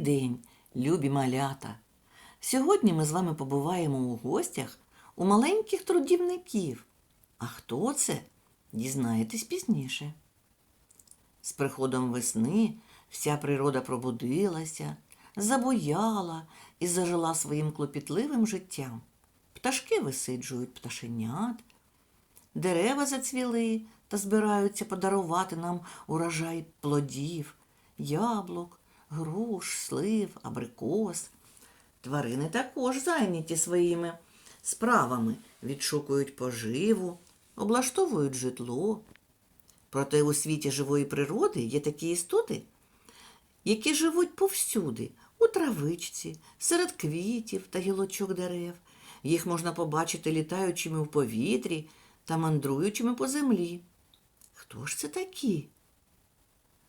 день, любі малята! Сьогодні ми з вами побуваємо у гостях у маленьких трудівників. А хто це? Дізнаєтесь пізніше. З приходом весни вся природа пробудилася, забояла і зажила своїм клопітливим життям. Пташки висиджують пташенят, дерева зацвіли та збираються подарувати нам урожай плодів, яблук, груш, слив, абрикос. Тварини також зайняті своїми справами, відшукують поживу, облаштовують житло. Проте у світі живої природи є такі істоти, які живуть повсюди, у травичці, серед квітів та гілочок дерев. Їх можна побачити літаючими в повітрі та мандруючими по землі. Хто ж це такі?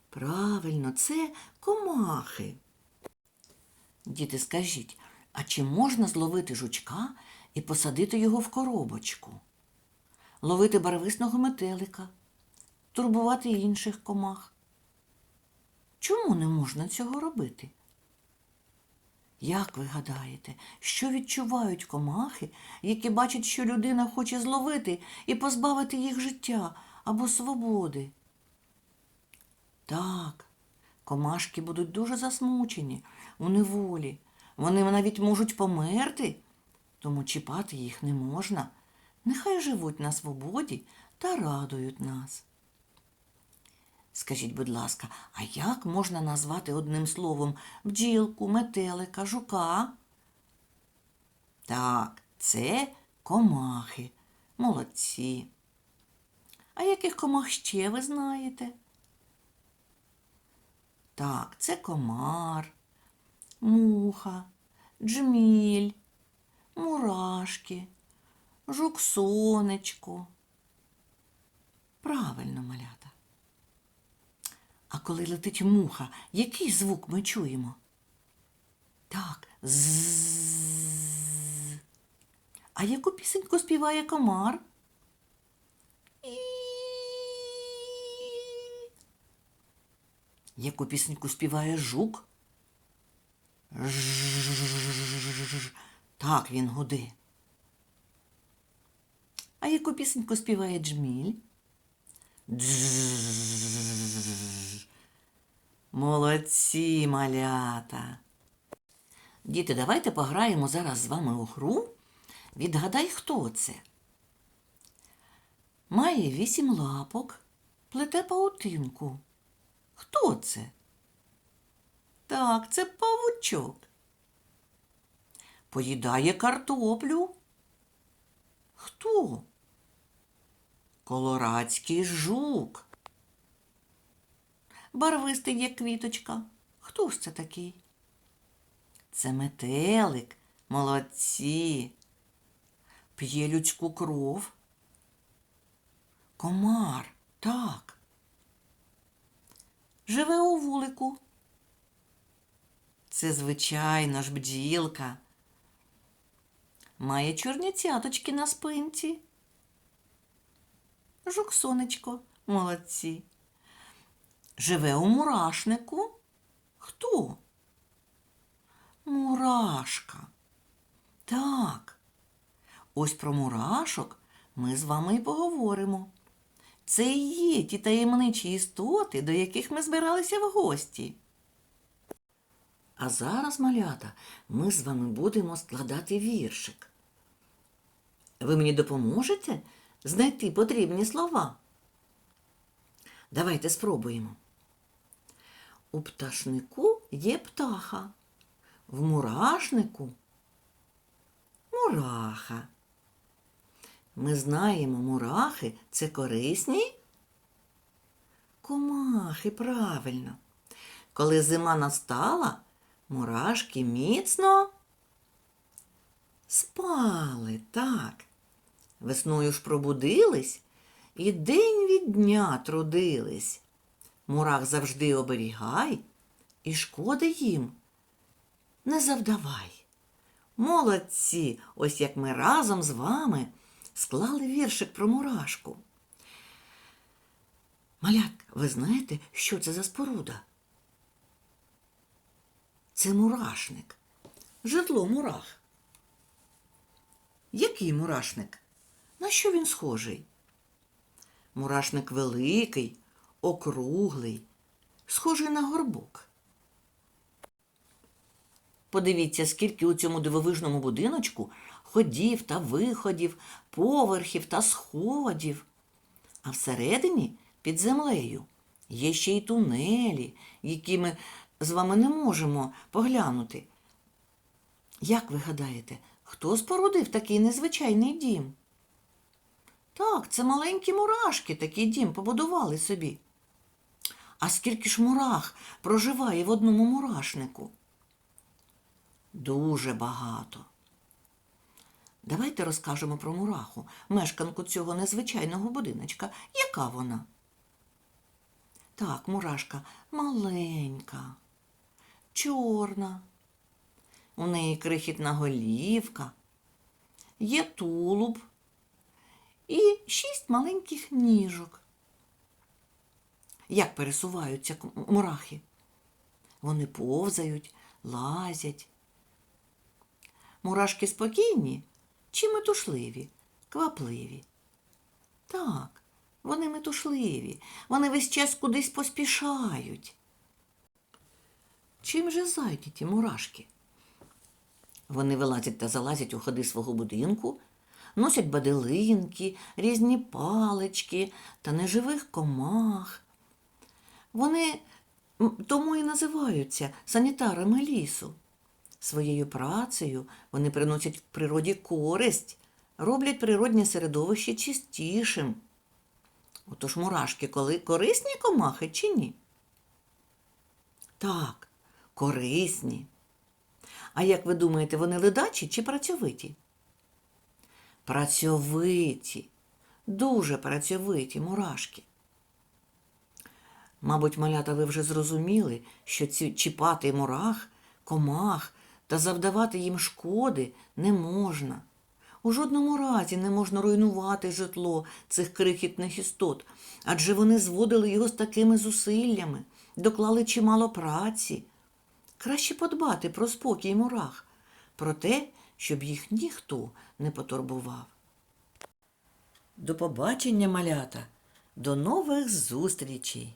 Правильно, це комахи. Діти, скажіть, а чи можна зловити жучка і посадити його в коробочку? Ловити барвисного метелика, турбувати інших комах? Чому не можна цього робити? Як ви гадаєте, що відчувають комахи, які бачать, що людина хоче зловити і позбавити їх життя або свободи? Так, комашки будуть дуже засмучені у неволі. Вони навіть можуть померти, тому чіпати їх не можна. Нехай живуть на свободі та радують нас. Скажіть, будь ласка, а як можна назвати одним словом бджілку, метелика, жука? Так, це комахи. Молодці. А яких комах ще ви знаєте? Так, це комар, муха, джміль, мурашки, жук-сонечко. Правильно, малята. А коли летить муха, який звук ми чуємо? Так, з. А яку пісеньку співає комар? Яку пісеньку співає жук? Так він гуде. А яку пісеньку співає джміль? Дж. Молодці, малята. Діти, давайте пограємо зараз з вами у гру. Відгадай, хто це. Має вісім лапок, плете паутинку. Хто це? Так, це павучок. Поїдає картоплю. Хто? Колорадський жук. Барвистий, як квіточка. Хто ж це такий? Це метелик. Молодці. П'є людську кров. Комар, так. Живе у вулику. Це, звичайно ж, бджілка. Має чорні цяточки на спинці. Жук сонечко, молодці. Живе у мурашнику. Хто? Мурашка. Так. Ось про мурашок ми з вами і поговоримо. Це і є ті таємничі істоти, до яких ми збиралися в гості. А зараз, малята, ми з вами будемо складати віршик. Ви мені допоможете знайти потрібні слова? Давайте спробуємо. У пташнику є птаха, в мурашнику мураха. Ми знаємо, мурахи це корисні комахи, правильно. Коли зима настала, мурашки міцно спали, так. Весною ж пробудились і день від дня трудились. Мурах завжди оберігай і шкоди їм не завдавай. Молодці, ось як ми разом з вами склали віршик про мурашку. Малят, ви знаєте, що це за споруда? Це мурашник. Житло мурах. Який мурашник? На що він схожий? Мурашник великий, округлий, схожий на горбок. Подивіться, скільки у цьому дивовижному будиночку ходів та виходів, поверхів та сходів. А всередині, під землею, є ще й тунелі, які ми з вами не можемо поглянути. Як ви гадаєте, хто спорудив такий незвичайний дім? Так, це маленькі мурашки такий дім побудували собі. А скільки ж мурах проживає в одному мурашнику? Дуже багато. Давайте розкажемо про мураху, мешканку цього незвичайного будиночка. Яка вона? Так, мурашка маленька, чорна. У неї крихітна голівка, є тулуб і шість маленьких ніжок. Як пересуваються мурахи? Вони повзають, лазять. Мурашки спокійні чи метушливі, квапливі? Так, вони метушливі, вони весь час кудись поспішають. Чим же зайняті мурашки? Вони вилазять та залазять у ходи свого будинку, носять баделинки, різні палички та неживих комах. Вони тому і називаються санітарами лісу. Своєю працею вони приносять в природі користь, роблять природне середовище чистішим. Отож мурашки коли корисні комахи чи ні? Так, корисні. А як ви думаєте, вони ледачі чи працьовиті? Працьовиті, дуже працьовиті мурашки. Мабуть, малята, ви вже зрозуміли, що ці чіпати мурах, комах та завдавати їм шкоди не можна. У жодному разі не можна руйнувати житло цих крихітних істот, адже вони зводили його з такими зусиллями, доклали чимало праці. Краще подбати про спокій мурах, про те, щоб їх ніхто не потурбував. До побачення, малята, до нових зустрічей!